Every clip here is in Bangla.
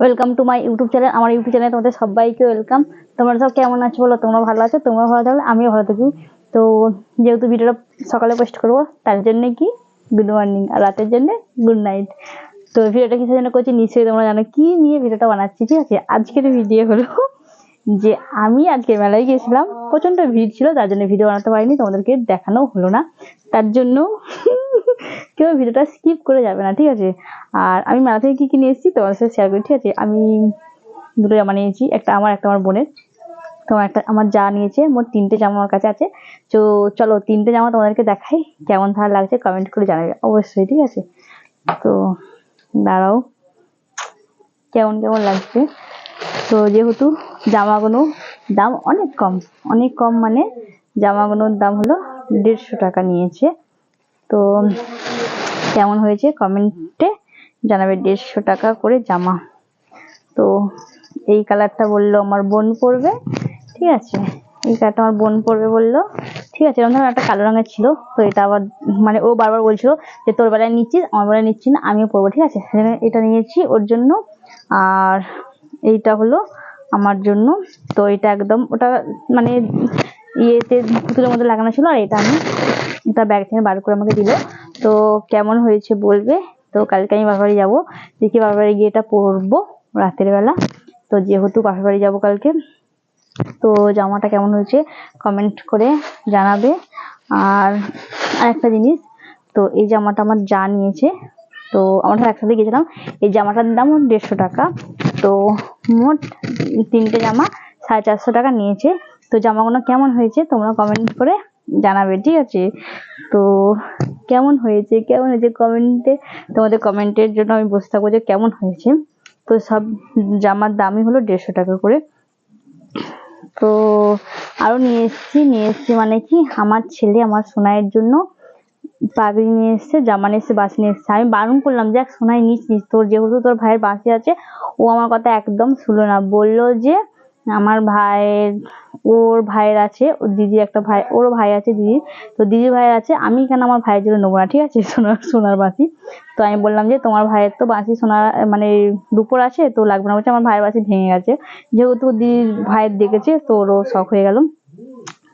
Welcome to my YouTube channel আমার ইউটিউব চ্যানেলে তোমাদের সবাইকে ওয়েলকাম তোমরা সব কেমন আছো বলো? তোমরা ভালো আছো? তোমরা ভালো থাকলে আমিও ভালো থাকি। তো যেহেতু ভিডিওটা সকালে পোস্ট করব, তার জন্যে কি? গুড মর্নিং আর রাতের জন্যে গুড নাইট তো ভিডিওটা কিসের জন্য করছি? নিশ্চয়ই তোমরা জানো কি নিয়ে ভিডিওটা বানাচ্ছি, ঠিক আছে? আজকের ভিডিও হলো যে আমি আজকে মেলায় গিয়েছিলাম, প্রচণ্ড ভিড় ছিল, তার জন্য ভিডিও বানাতে পারিনি, তোমাদেরকে দেখানো হলো না। তার জন্য কেউ ভিডিওটা স্কিপ করে যাবে না, ঠিক আছে? আর আমি মেলা থেকে কী কী নিয়ে এসেছি তোমাদের সাথে শেয়ার করি, ঠিক আছে? আমি দুটো জামা নিয়েছি, একটা আমার একটা আমার বোনের। তোমার একটা, আমার যা নিয়েছে, মোট তিনটে জামা আমার কাছে আছে। তো চলো, তিনটে জামা তোমাদেরকে দেখাই, কেমন ধার লাগছে কমেন্ট করে জানাবে, অবশ্যই, ঠিক আছে? তো দাঁড়াও, কেমন কেমন লাগছে? তো যেহেতু জামাগুলো দাম অনেক কম অনেক কম মানে জামাগুলোর দাম হলো দেড়শো টাকা নিয়েছে। তো কেমন হয়েছে? কমেন্টে জানাবে দেড়শো টাকা করে জামা। তো এই কালারটা বলল আমার বোন পরবে, ঠিক আছে? এই কালারটা আমার বোন পরবে বলল, ঠিক আছে? এরকম ধরনের একটা কালো রঙের ছিল, তো এটা আবার মানে ও বারবার বলছিল যে তোর বেলায় নিচ্ছিস, আমার বেলায় নিচ্ছি না, আমিও পরবো, ঠিক আছে? এটা নিয়েছি ওর জন্য। আর এইটা হলো আমার জন্য। তো এটা একদম ওটা মানে ইয়েতে পুতুলের মধ্যে লাগানো ছিল আর এটা আমি এটা ব্যাগ থেকে বার করে আমাকে দিল। তো কেমন হয়েছে বলবে? তো কালকে আমি বাবার বাড়ি যাব। দেখি বাবার বাড়ি গিয়ে এটা পরবো রাতের বেলা। তো যেহেতু বাবার বাড়ি যাব কালকে, তো জামাটা কেমন হয়েছে কমেন্ট করে জানাবে। আর আরেকটা জিনিস, তো এই জামাটা আমার যা নিয়েছে, তো আমরা একসাথে গেছিলাম এই জামাটার দাম দেড়শো টাকা। তো মোট তিনটে জামা সাড়ে চারশো টাকা নিয়েছে। তো জামাগুলো কেমন হয়েছে তোমরা কমেন্ট করে জানাবে, ঠিক আছে? তো কেমন হয়েছে কেমন হয়েছে কমেন্টে তোমাদের কমেন্টের জন্য আমি বসে থাকব যে কেমন হয়েছে? তো সব জামার দামই হলো দেড়শো টাকা করে। তো আরও নিয়ে এসেছি নিয়ে এসেছি মানে কি? আমার ছেলে আমার সোনাইয়ের জন্য পাগড়ি নিয়ে এসছে, জামা নিয়ে এসছে বাসি নিয়ে এসছে। আমি বারণ করলাম যে এক সোনাই, নিস নিস, তোর যেহেতু তোর ভাইয়ের বাসি আছে, ও আমার কথা একদম শুনলো না। বলল যে আমার ভাইয়ের, ওর ভাইয়ের আছে ওর দিদির একটা ভাই, ওরও ভাই আছে দিদির। তো দিদির ভাই আছে, আমি কেন আমার ভাইয়ের জন্য নেব না, ঠিক আছে? সোনার সোনার বাসি তো আমি বললাম যে, তোমার ভাইয়ের তো বাসি সোনার মানে রূপোর আছে, তো লাগবে না। বলছে, আমার ভাইয়ের বাসি ভেঙে গেছে। যেহেতু দিদির ভাইয়ের দেখেছে, তো ওরও শখ হয়ে গেল।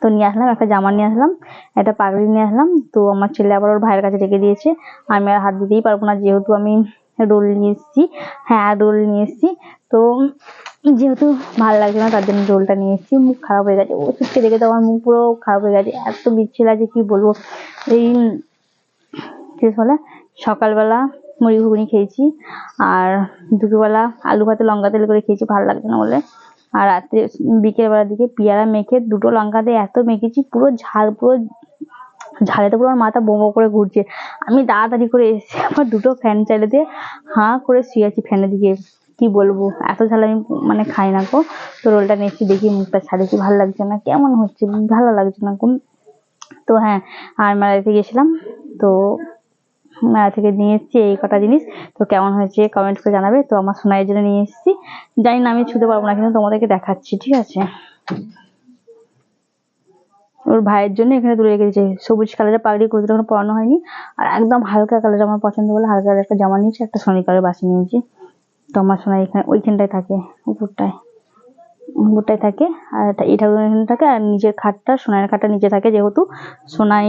তো নিয়ে আসলাম, একটা জামা নিয়ে আসলাম, একটা পাগড়ি নিয়ে আসলাম। তো আমার ছেলে আবার ওর ভাইয়ের কাছে রেখে দিয়েছে। আমি আর হাত দিতেই পারব না, যেহেতু আমি রোল নিয়ে এসেছি। হ্যাঁ রোল নিয়ে এসেছি। তো যেহেতু ভালো লাগছে না, তার জন্য রোলটা নিয়ে এসেছি, মুখ খারাপ হয়ে গেছে ওষুধকে দেখে তো আমার মুখ পুরো খারাপ হয়ে গেছে, এত বিচ্ছে লাগছে, কি বলব? এই শেষ বলে, সকালবেলা মুড়ি ঘুগনি খেয়েছি, আর দুপুরবেলা আলু ভাতে লঙ্কা তেল করে খেয়েছি, ভালো লাগছে না বলে। আর রাত্রে, বিকেলবেলার দিকে পেয়ারা মেখে দুটো লঙ্কা দিয়ে এত মেখেছি, পুরো ঝাল, পুরো ঝালেতে পুরো আমার মাথা বোমো করে ঘুরছে। আমি তাড়াতাড়ি করে এসেছি আমার দুটো ফ্যান চালিয়ে দিয়ে হাঁ করে শুয়ে আছি ফ্যানের দিকে। কি বলব? এত ঝাল আমি মানে খাই না গো। তো রোলটা নিয়েছি, দেখি মুখটা ছাড়েছি ভালো লাগছে না, কেমন হচ্ছে, ভালো লাগছে না কোন তো হ্যাঁ আর মেলাতে গেছিলাম, তো মেলা থেকে নিয়ে এসেছি এই কটা জিনিস। তো কেমন হয়েছে কমেন্ট করে জানাবে, তো আমার সোনাইয়ের জন্য নিয়ে এসেছি। জানি না, আমি ছুতে পারব না, কিন্তু তোমাদেরকে দেখাচ্ছি, ঠিক আছে? ওর ভাইয়ের জন্য এখানে তুলে রেখেছে সবুজ কালারের পাগড়ি কুর্তিটা এখনও পরানো হয়নি। আর একদম হালকা কালার, আমার পছন্দ বলে হালকা কালার একটা জামা নিয়েছি, একটা সোনি কালার বাসি নিয়েছি। তো আমার সোনাই এখানে ওইখানটায় থাকে, উপরটায়। উপরটায় থাকে, আর এই ঠাকুর এখানে থাকে, আর নিচের খাটটা সোনার খাটটা নিচে থাকে যেহেতু। সোনাই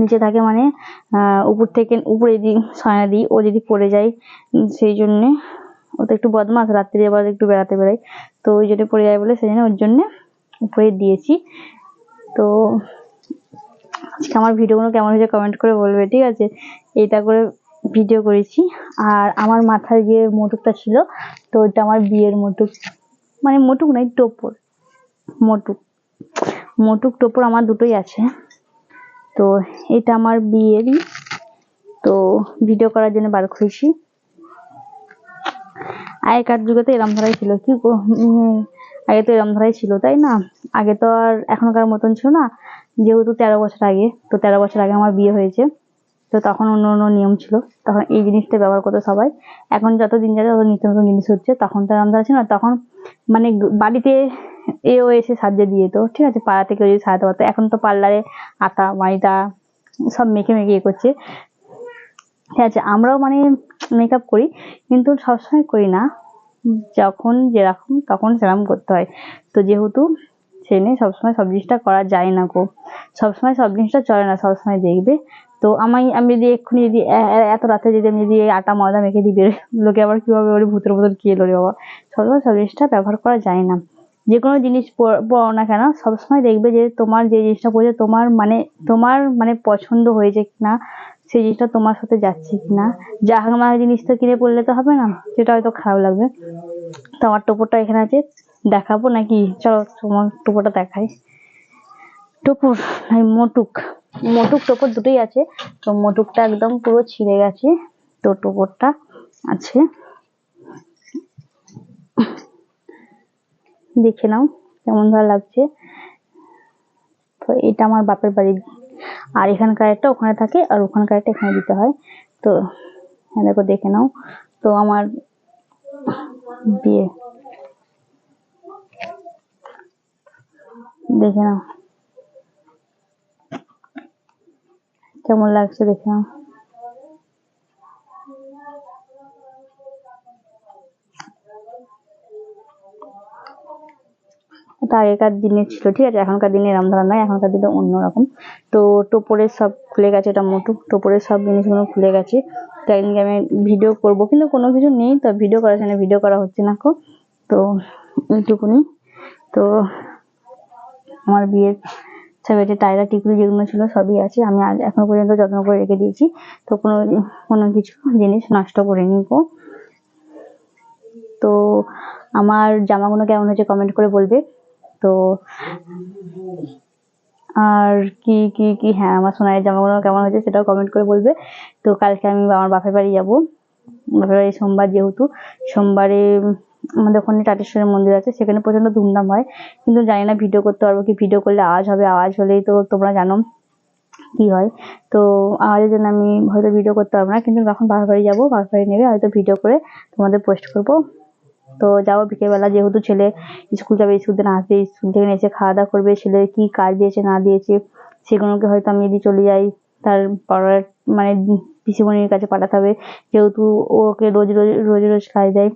নিচে থাকে মানে উপর থেকে, উপরে দিই সয়না দিই ও যদি পড়ে যায় সেই জন্যে ও তো একটু বদমাস, রাত্রি আবার একটু বেড়াতে বেড়াই তো ওই জন্য পড়ে যায় বলে সেই জন্য ওর জন্যে উপরে দিয়েছি। তো আজকে আমার ভিডিওগুলো কেমন হয়েছে কমেন্ট করে বলবে, ঠিক আছে? এইটা করে ভিডিও করেছি। আর আমার মাথায় যে মোটুকটা ছিল, তো ওইটা আমার বিয়ের মোটুক। মানে মোটুক নয়, টোপর। মোটুক। মোটুক, টোপর আমার দুটোই আছে। তো এটা আমার বিয়েরই। তো ভিডিও করার জন্য বার করেছি। আগেকার যুগে তো এরম ধরাই ছিল। কি আগে তো এরম ধরাই ছিল, তাই না? আগে তো আর এখনকার মতন ছিল না। যেহেতু তেরো বছর আগে, তো তেরো বছর আগে আমার বিয়ে হয়েছে। তো তখন অন্য অন্য নিয়ম ছিল। তখন এই জিনিসটা ব্যবহার করতো সবাই। এখন যত দিন যাবে, তত নিত্য নতুন জিনিস হচ্ছে। তখন তো ধরা ছিল না। তখন মানে বাড়িতে এও এসে সাজিয়ে দিয়ে তো ঠিক আছে পাড়া থেকে যদি সাজাতে পারতো। এখন তো পার্লারে আটা ময়দা সব মেখে মেখে ইয়ে করছে। ঠিক আছে, আমরাও মানে মেকআপ করি, কিন্তু সবসময় করি না। যখন যেরকম, তখন সেরকম করতে হয়। তো যেহেতু সেই নিয়ে সবসময় সব জিনিসটা করা যায় না গো। সবসময় সব জিনিসটা চলে না। সবসময় দেখবে তো আমি আমি যদি এক্ষুনি যদি এত রাতে যদি আমি যদি আটা, ময়দা মেখে দিই বেরোয় লোকে আবার কীভাবে বলে ভূতের বোতল কী এলো রে বাবা? সবসময় সব জিনিসটা ব্যবহার করা যায় না। যে কোনো জিনিস পরো না কেন, সবসময় দেখবে যে তোমার যে জিনিসটা পড়ছে, তোমার মানে তোমার মানে পছন্দ হয়েছে কিনা, সেই জিনিসটা তোমার সাথে যাচ্ছে কি কিনা জাহাঙ্গা জিনিস তো কিনে পড়লে তো হবে না, সেটা হয়তো খারাপ লাগবে। তো আমার টোপরটা এখানে আছে, দেখাবো নাকি? চলো তোমার টোপরটা দেখাই। নাই মোটুক। মোটুক টোপর দুটোই আছে। তো মোটুকটা একদম পুরো ছিঁড়ে গেছে। তো টোপরটা আছে। দেখে নাও কেমন ভালো লাগছে। তো এটা আমার বাপের বাড়ি। আর এখানকার একটা ওখানে থাকে আর ওখানকার একটা এখানে দিতে হয়। তো হ্যাঁ দেখো, দেখে নাও। তো আমার বিয়ে। দেখে নাও। কেমন লাগছে দেখে নাও। এটা আগেকার দিনে ছিল, ঠিক আছে? এখনকার দিনে এরম ধরনের নয়, এখনকার দিনে অন্যরকম। তো টোপরের সব খুলে গেছে, এটা মোটু, টোপরের সব জিনিসগুলো খুলে গেছে। তো একদিনকে আমি ভিডিও করব, কিন্তু কোনো কিছু নেই, তো ভিডিও করার জন্য ভিডিও করা হচ্ছে না কো। তো এইটুকুনি। তো আমার বিয়ের ছবিতে টায়রা টিকুলি যেগুলো ছিল সবই আছে। আমি এখনও পর্যন্ত যত্ন করে রেখে দিয়েছি। তো কোনো কোনো কিছু জিনিস নষ্ট করে গো। তো আমার জামাগুলো কেমন হয়েছে কমেন্ট করে বলবে। তো আর কি কি কি? হ্যাঁ আমার সোনার জামাগুলো কেমন হয়েছে সেটাও কমেন্ট করে বলবে। তো কালকে আমি আমার বাপের বাড়ি যাব। বাপের বাড়ি সোমবার যেহেতু, সোমবারে আমাদের ওখানে টাটেশ্বরের মন্দির আছে, সেখানে প্রচণ্ড ধুমধাম হয়। কিন্তু জানি না ভিডিও করতে পারব কি ভিডিও করলে আওয়াজ হবে, আওয়াজ হলেই তো তোমরা জানো কি হয়। তো আওয়াজের জন্য আমি হয়তো ভিডিও করতে পারব না, কিন্তু যখন বাড়ি যাব বাড়ি নেবে, হয়তো ভিডিও করে তোমাদের পোস্ট করব। তো যাব বিকেলবেলা, যেহেতু ছেলে স্কুল যাবে, স্কুল থেকে আসবে স্কুল থেকে এসে খাওয়া দাওয়া করবে, ছেলে কি কাজ দিয়েছে, না দিয়েছে, সেগুলোকে হয়তো আমি যদি চলে যাই, তার পড়ার মানে পিসিমণির কাছে পাঠাতে হবে, যেহেতু ওকে রোজ রোজ রোজ রোজ কাজ দেয়।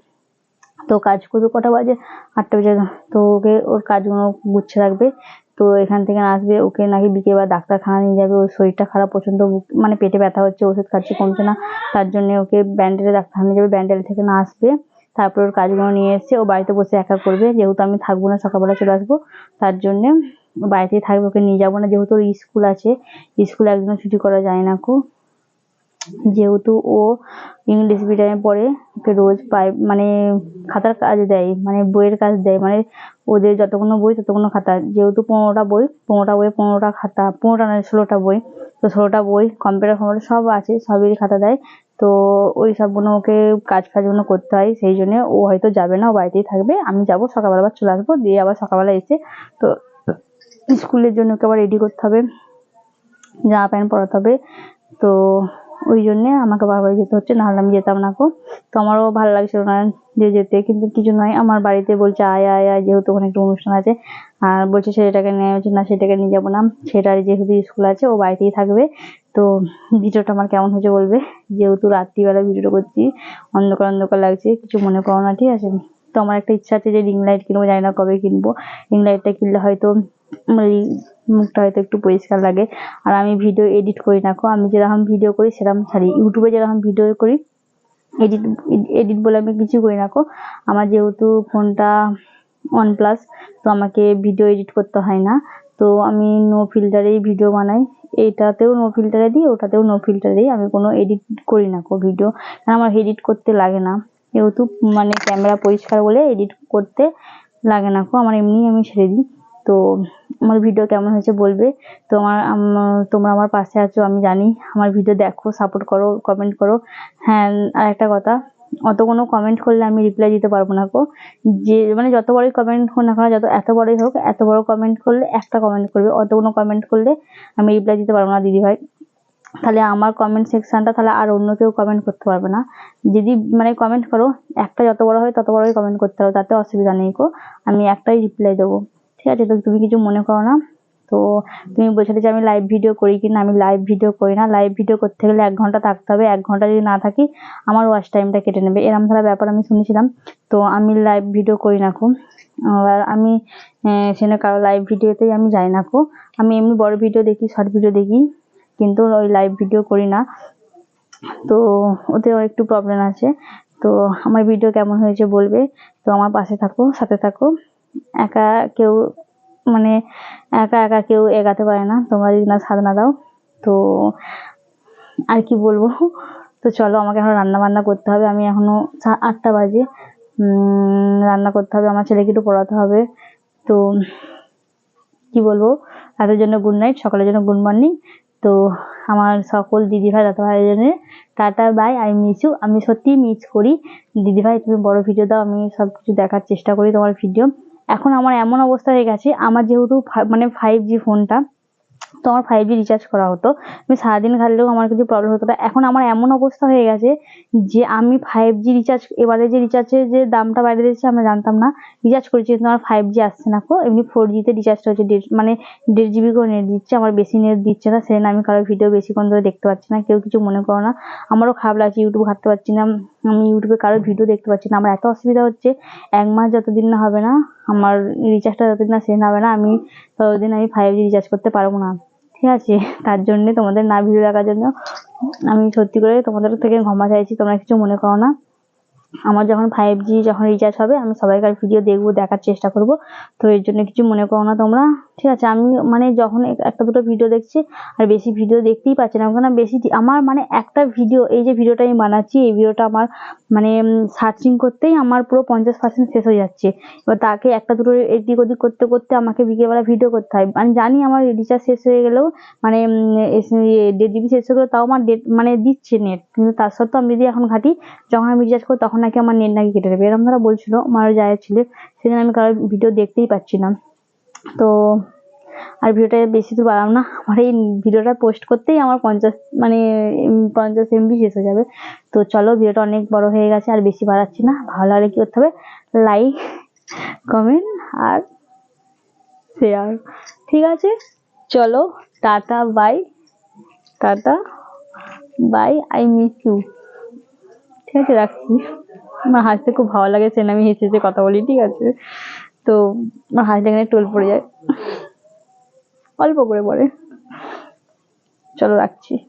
তো কাজ করবে কটা বাজে? আটটা বাজে তো ওকে ওর কাজগুলো গুছিয়ে রাখবে। তো এখান থেকে আসবে। ওকে নাকি বিকেলবেলা ডাক্তারখানা নিয়ে যাবে। ওর শরীরটা খারাপ, প্রচণ্ড মানে পেটে ব্যথা হচ্ছে, ওষুধ খাচ্ছে, কমছে না। তার জন্য ওকে ব্যান্ডেলে ডাক্তারখানা নিয়ে যাবে। ব্যান্ডেল থেকে না আসবে। তারপর ওর কাজগুলো নিয়ে এসে ও বাড়িতে বসে একা করবে। যেহেতু আমি থাকব না, সকালবেলা চলে আসব। তার জন্যে বাড়িতেই থাকবে। ওকে নিয়ে যাব না। যেহেতু ওর স্কুল আছে, স্কুল একদিনও ছুটি করা যায় না কো। যেহেতু ও ইংলিশ মিডিয়ামে পড়ে, ওকে রোজ পাই মানে খাতার কাজ দেয় মানে বইয়ের কাজ দেয় মানে ওদের যতগুলো বই ততগুলো খাতা। যেহেতু পনেরোটা বই পনেরোটা বই পনেরোটা খাতা, পনেরোটা নয়, ষোলোটা বই। তো ষোলোটা বই কম্পিউটার ফম্পিউটার সব আছে সবেরই খাতা দেয়। তো ওই সবগুলো ওকে কাজ ফাজগুলো করতে হয়, সেই জন্য ও হয়তো যাবে না, ও বাড়িতেই থাকবে। আমি যাব, সকালবেলা আবার চলে আসব, দিয়ে আবার সকালবেলা এসে তো স্কুলের জন্য ওকে আবার রেডি করতে হবে, জামা প্যান্ট পরাতে হবে। তো ওই জন্যে আমাকে বারবার যেতে হচ্ছে, নাহলে আমি যেতাম না গো। তো আমারও ভালো লাগছিল না যে যেতে, কিন্তু কিছু নয়, আমার বাড়িতে বলছে, আয় আয় আয়, যেহেতু ওখানে একটা অনুষ্ঠান আছে, আর বলছে ছেলেটাকে নিয়ে, বলছি, না, সেটাকে নিয়ে যাব না। সেটার যেহেতু স্কুল আছে, ও বাড়িতেই থাকবে। তো ভিডিওটা আমার কেমন হয়েছে বলবে? যেহেতু রাত্রিবেলা ভিডিওটা করছি, অন্ধকার অন্ধকার লাগছে, কিছু মনে করো না, ঠিক আছে? তো আমার একটা ইচ্ছা আছে যে রিং লাইট কিনবো, জানি না কবে কিনবো। রিং লাইটটা কিনলে হয়তো এই মুখটা হয়তো একটু পরিষ্কার লাগে। আর আমি ভিডিও এডিট করি না। আমি যেরকম ভিডিও করি, সেরকম ছাড়ি। ইউটিউবে যেরকম ভিডিও করি এডিট এডিট বলে আমি কিছু করি না আমার যেহেতু ফোনটা ওয়ান প্লাস তো আমাকে ভিডিও এডিট করতে হয় না। তো আমি নো ফিল্টারেই ভিডিও বানাই। এটাতেও নো ফিল্টারে দিই, ওটাতেও নো ফিল্টারে দিই। আমি কোনো এডিট করি না গো ভিডিও কারণ আমার এডিট করতে লাগে না। যেহেতু মানে ক্যামেরা পরিষ্কার বলে এডিট করতে লাগে না গো আমার এমনিই আমি ছেড়ে দিই। তো আমার ভিডিও কেমন হয়েছে বলবে? তোমার তোমরা আমার পাশে আছো, আমি জানি। আমার ভিডিও দেখো সাপোর্ট করো কমেন্ট করো। হ্যাঁ আর একটা কথা, অত কোনো কমেন্ট করলে আমি রিপ্লাই দিতে পারব না গো। যে মানে যত বড়ই কমেন্ট হোক না কেন, যত, এত বড়ই হোক, এত বড় কমেন্ট করলে একটা কমেন্ট করবে। অত কোনো কমেন্ট করলে আমি রিপ্লাই দিতে পারব না, দিদি ভাই। তাহলে আমার কমেন্ট সেকশনটা তাহলে আর অন্য কেউ কমেন্ট করতে পারবে না। যদি মানে কমেন্ট করো, একটা যত বড় হয় তত বড়ই কমেন্ট করতে হবে, তাতে অসুবিধা নেই গো। আমি একটাই রিপ্লাই দেবো। ঠিক আছে? তো তুমি কিছু মনে করো না। তো তুমি বলছিলে যে আমি লাইভ ভিডিও করি কি না? আমি লাইভ ভিডিও করি না। লাইভ ভিডিও করতে গেলে এক ঘণ্টা থাকতে হবে। এক ঘণ্টা যদি না থাকি, আমার ওয়াচ টাইমটা কেটে নেবে। এরম ধরা ব্যাপার আমি শুনেছিলাম। তো আমি লাইভ ভিডিও করি না খুব আর আমি সেখানে কারও লাইভ ভিডিওতেই আমি যাই না খুব আমি এমনি বড় ভিডিও দেখি শর্ট ভিডিও দেখি। কিন্তু ওই লাইভ ভিডিও করি না। তো ওতেও একটু প্রবলেম আছে। তো আমার ভিডিও কেমন হয়েছে বলবে? তো আমার পাশে থাকো, সাথে থাকো। একা কেউ মানে একা একা কেউ এগাতে পারে না। তোমরা যদি না সাধনা দাও, তো আর কি বলব? তো চলো, আমাকে এখন রান্না বান্না করতে হবে। আমি এখনও সা- আটটা বাজে। রান্না করতে হবে। আমার ছেলেকে একটু পড়াতে হবে। তো কি বলব? তাদের জন্য গুড নাইট সকলের জন্য গুড মর্নিং তো আমার সকল দিদিভাই দাদা ভাইয়ের জন্য tata bye I miss you আমি সত্যি মিস করি। দিদিভাই তুমি বড় ভিডিও দাও। আমি সব কিছু দেখার চেষ্টা করি তোমার ভিডিও এখন আমার এমন অবস্থা হয়ে গেছে, আমার যেহেতু মানে ফাইভ জি ফোনটা তো আমার ফাইভ জি রিচার্জ করা হতো। আমি সারাদিন ঘাটলেও আমার কিছু প্রবলেম হতো না। এখন আমার এমন অবস্থা হয়ে গেছে যে আমি ফাইভ জি রিচার্জ এবারে যে রিচার্জের যে দামটা বাইরে দিয়েছে, আমরা জানতাম না রিচার্জ করেছি কিন্তু আমার ফাইভ জি আসছে না কো। এমনি ফোর জিতে রিচার্জটা হচ্ছে দেড় মানে দেড় জিবি করে নেট দিচ্ছে, আমার বেশি নেট দিচ্ছে না সেজন্য আমি কারোর ভিডিও বেশিক্ষণ ধরে দেখতে পাচ্ছি না, কেউ কিছু মনে করো না। আমারও খারাপ লাগছে ইউটিউব ঘাটতে পারছি না। আমি ইউটিউবে কারোর ভিডিও দেখতে পাচ্ছি না। আমার এত অসুবিধা হচ্ছে, এক মাস যতদিন না হবে না, আমার রিচার্জটা যতদিন না শেষ হবে না, আমি ততদিন আমি ফাইভ জি রিচার্জ করতে পারব না। ঠিক আছে? তার জন্যে তোমাদের না ভিডিও দেখার জন্য আমি সত্যি করে তোমাদের থেকে ক্ষমা চাইছি, তোমরা কিছু মনে করো না। আমার যখন ফাইভ জি যখন রিচার্জ হবে, আমি সবাইকার ভিডিও দেখব, দেখার চেষ্টা করব। তো এর জন্য কিছু মনে করো না তোমরা। ঠিক আছে, আমি মানে যখন একটা দুটো ভিডিও দেখছি, আর বেশি ভিডিও দেখতেই পাচ্ছি না কারণ বেশি আমার মানে একটা ভিডিও এই যে ভিডিওটা আমি বানাচ্ছি, এই ভিডিওটা আমার মানে সার্চিং করতেই আমার পুরো পঞ্চাশ পার্সেন্ট শেষ হয়ে যাচ্ছে। এবার তাকে একটা দুটো এদিক ওদিক করতে করতে আমাকে বিকেলবেলা ভিডিও করতে হয়। আমি জানি আমার রিচার্জ শেষ হয়ে গেলেও মানে দেড় জিবি শেষ হয়ে গেলেও তাও আমার ডেট মানে দিচ্ছে নেট কিন্তু তার সত্ত্বেও আমি যদি এখন ঘাঁটি, যখন আমি রিচার্জ করি তখন নাকি আমার নেট নাকি কেটে দেবে এরকম তারা বলছিল আমার যায় ছিল। সেজন্য আমি কারোর ভিডিও দেখতেই পাচ্ছি না। তো আর ভিডিওটা বেশি দূর বাড়াম না। আমার এই ভিডিওটা পোস্ট করতেই আমার পঞ্চাশ মানে পঞ্চাশ এমবি শেষ হয়ে যাবে। তো চলো ভিডিওটা অনেক বড় হয়ে গেছে, আর বেশি বাড়াচ্ছি না। ভালো লাগলে কী করতে হবে? লাইক কমেন্ট আর শেয়ার ঠিক আছে? চলো, tata bye tata bye I miss you ঠিক আছে, রাখছি। আমার হাসতে খুব ভালো লাগে সেন আমি হেসে হেসে কথা বলি, ঠিক আছে? তো আমার হাসলে এখানে টোল পড়ে যায়। অল্প করে পড়ে। চলো, রাখছি।